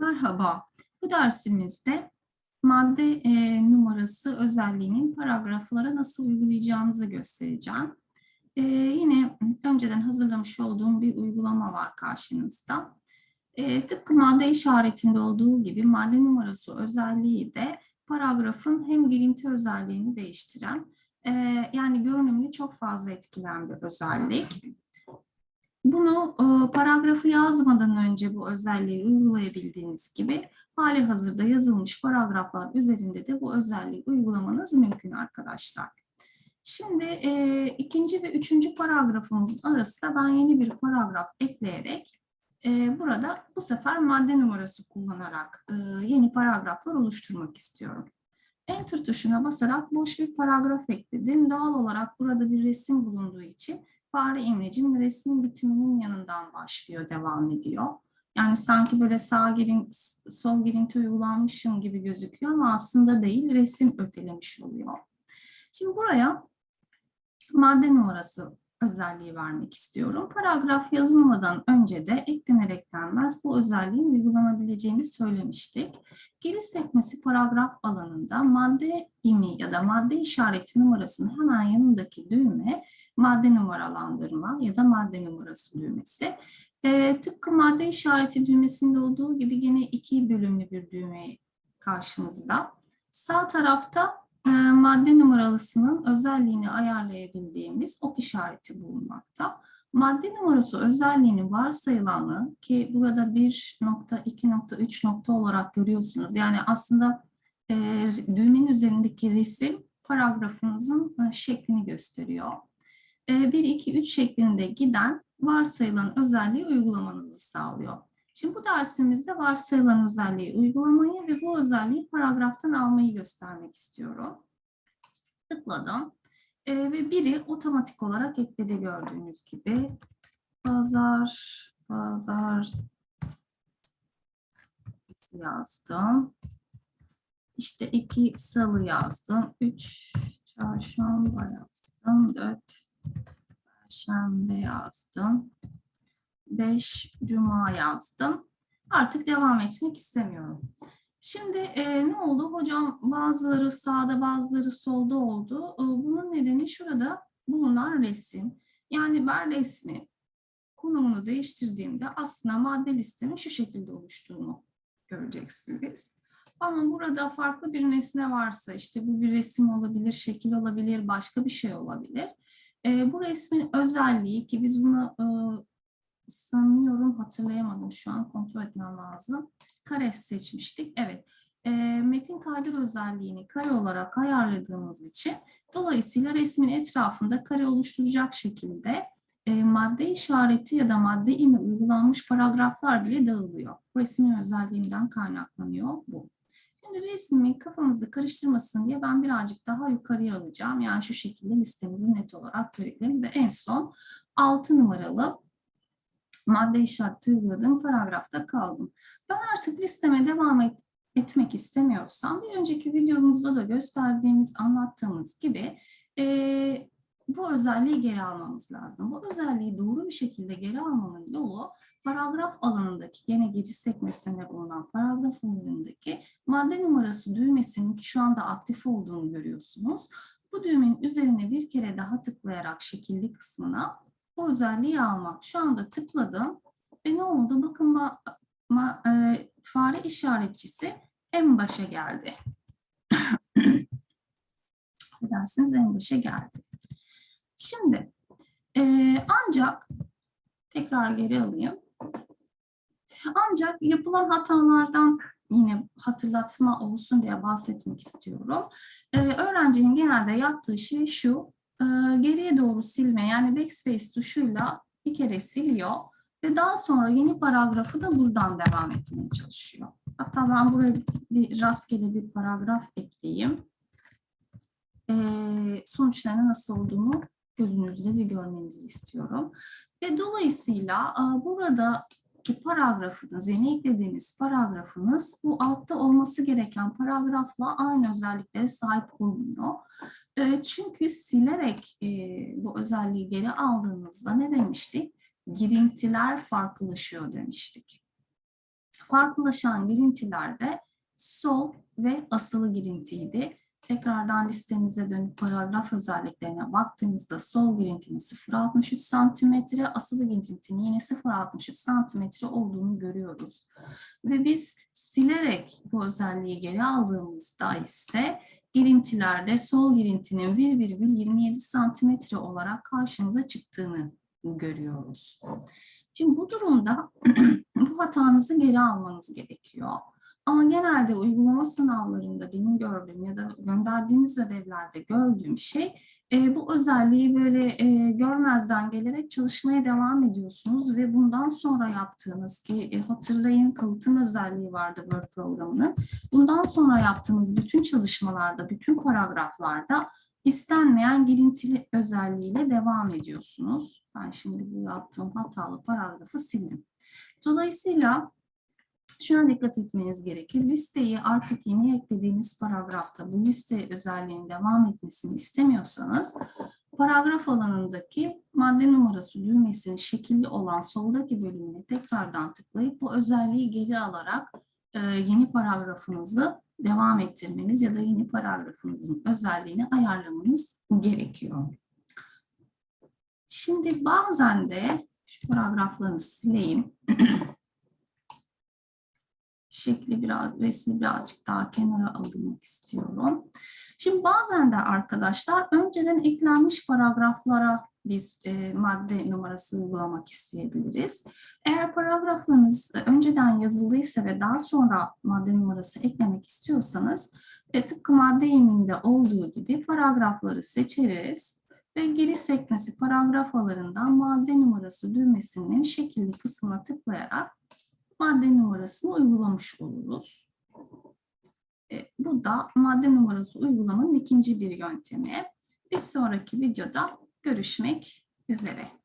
Merhaba. Bu dersimizde madde e, numarası özelliğinin paragraflara nasıl uygulayacağınızı göstereceğim. E, yine önceden hazırlamış olduğum bir uygulama var karşınızda. E, tıpkı madde işaretinde olduğu gibi madde numarası özelliği de paragrafın hem girinti özelliğini değiştiren, e, yani görünümünü çok fazla etkilen bir özellik. Bunu e, paragrafı yazmadan önce bu özelliği uygulayabildiğiniz gibi hali hazırda yazılmış paragraflar üzerinde de bu özelliği uygulamanız mümkün arkadaşlar. Şimdi e, ikinci ve üçüncü paragrafımızın arasında ben yeni bir paragraf ekleyerek e, burada bu sefer madde numarası kullanarak e, yeni paragraflar oluşturmak istiyorum. Enter tuşuna basarak boş bir paragraf ekledim. Doğal olarak burada bir resim bulunduğu için fare imlecim resmin bitiminin yanından başlıyor, devam ediyor. Yani sanki böyle sağ girin, sol girinti uygulanmışım gibi gözüküyor ama aslında değil, resim ötelemiş oluyor. Şimdi buraya madde numarası özelliği vermek istiyorum. Paragraf yazılmadan önce de eklenerek denmez bu özelliğin uygulanabileceğini söylemiştik. Giriş sekmesi paragraf alanında madde imi ya da madde işareti numarasının hemen yanındaki düğme madde numaralandırma ya da madde numarası düğmesi. E, tıpkı madde işareti düğmesinde olduğu gibi yine iki bölümlü bir düğme karşımızda. Sağ tarafta madde numaralısının özelliğini ayarlayabildiğimiz ok işareti bulunmakta. Madde numarası özelliğini varsayılanı ki burada 1 nokta, 2 nokta, 3 nokta olarak görüyorsunuz. Yani aslında e, düğmenin üzerindeki resim paragrafınızın e, şeklini gösteriyor. 1, 2, 3 şeklinde giden varsayılan özelliği uygulamanızı sağlıyor. Şimdi bu dersimizde varsayılan özelliği uygulamayı ve bu özelliği paragraftan almayı göstermek istiyorum. Tıkladım ee, ve biri otomatik olarak ekledi gördüğünüz gibi. Pazar, pazar yazdım. İşte iki salı yazdım. Üç çarşamba yazdım. Dört Perşembe yazdım. 5 Cuma yazdım. Artık devam etmek istemiyorum. Şimdi e, ne oldu? Hocam bazıları sağda bazıları solda oldu. E, bunun nedeni şurada bulunan resim. Yani ben resmi konumunu değiştirdiğimde aslında madde listemin şu şekilde oluştuğunu göreceksiniz. Ama burada farklı bir nesne varsa işte bu bir resim olabilir, şekil olabilir, başka bir şey olabilir. E, bu resmin özelliği ki biz bunu e, sanıyorum hatırlayamadım şu an kontrol etmem lazım. Kare seçmiştik. Evet. E, metin kaydır özelliğini kare olarak ayarladığımız için dolayısıyla resmin etrafında kare oluşturacak şekilde e, madde işareti ya da madde imi uygulanmış paragraflar bile dağılıyor. Resmin özelliğinden kaynaklanıyor bu. Şimdi resmi kafamızı karıştırmasın diye ben birazcık daha yukarıya alacağım. Yani şu şekilde listemizi net olarak görelim ve en son 6 numaralı madde işareti uyguladığım paragrafta kaldım. Ben artık listeme devam et, etmek istemiyorsam bir önceki videomuzda da gösterdiğimiz, anlattığımız gibi e, bu özelliği geri almamız lazım. Bu özelliği doğru bir şekilde geri almanın yolu paragraf alanındaki yine giriş sekmesinde bulunan paragraf alanındaki madde numarası düğmesinin ki şu anda aktif olduğunu görüyorsunuz. Bu düğmenin üzerine bir kere daha tıklayarak şekilli kısmına bu özelliği almak. Şu anda tıkladım ve ne oldu? Bakın ma, ma, e, fare işaretçisi en başa geldi. Dersiniz en başa geldi. Şimdi e, ancak tekrar geri alayım. Ancak yapılan hatalardan yine hatırlatma olsun diye bahsetmek istiyorum. Ee, öğrencinin genelde yaptığı şey şu, e, geriye doğru silme yani backspace tuşuyla bir kere siliyor ve daha sonra yeni paragrafı da buradan devam etmeye çalışıyor. Hatta ben buraya bir rastgele bir paragraf ekleyeyim. Ee, sonuçlarının nasıl olduğunu gözünüzde bir görmenizi istiyorum. Ve dolayısıyla e, burada ki paragrafınız, yeni eklediğiniz paragrafınız bu altta olması gereken paragrafla aynı özelliklere sahip olmuyor. E, çünkü silerek e, bu özelliği geri aldığınızda ne demiştik? Girintiler farklılaşıyor demiştik. farklılaşan girintilerde sol ve asılı girintiydi. Tekrardan listemize dönüp paragraf özelliklerine baktığımızda sol girintinin 0.63 santimetre, asılı girintinin yine 0.63 santimetre olduğunu görüyoruz. Ve biz silerek bu özelliği geri aldığımızda ise girintilerde sol girintinin 1,27 santimetre olarak karşımıza çıktığını görüyoruz. Şimdi bu durumda bu hatanızı geri almanız gerekiyor. Ama genelde uygulama sınavlarında benim gördüğüm ya da gönderdiğiniz ödevlerde gördüğüm şey e, bu özelliği böyle e, görmezden gelerek çalışmaya devam ediyorsunuz ve bundan sonra yaptığınız ki e, hatırlayın kalıtım özelliği vardı Word programının. Bundan sonra yaptığınız bütün çalışmalarda, bütün paragraflarda istenmeyen girintili özelliğiyle devam ediyorsunuz. Ben şimdi bu yaptığım hatalı paragrafı sildim. Dolayısıyla şuna dikkat etmeniz gerekir. Listeyi artık yeni eklediğiniz paragrafta bu liste özelliğinin devam etmesini istemiyorsanız paragraf alanındaki madde numarası düğmesinin şekilli olan soldaki bölümüne tekrardan tıklayıp bu özelliği geri alarak e, yeni paragrafınızı devam ettirmeniz ya da yeni paragrafınızın özelliğini ayarlamanız gerekiyor. Şimdi bazen de şu paragraflarını sileyim. Şekli biraz, resmi birazcık daha kenara almak istiyorum. Şimdi bazen de arkadaşlar önceden eklenmiş paragraflara biz e, madde numarası uygulamak isteyebiliriz. Eğer paragraflarınız e, önceden yazıldıysa ve daha sonra madde numarası eklemek istiyorsanız e, tıpkı madde eminde olduğu gibi paragrafları seçeriz ve giriş sekmesi paragraf alanından madde numarası düğmesinin şekilli kısmına tıklayarak madde numarasını uygulamış oluruz. E, bu da madde numarası uygulamanın ikinci bir yöntemi. Bir sonraki videoda görüşmek üzere.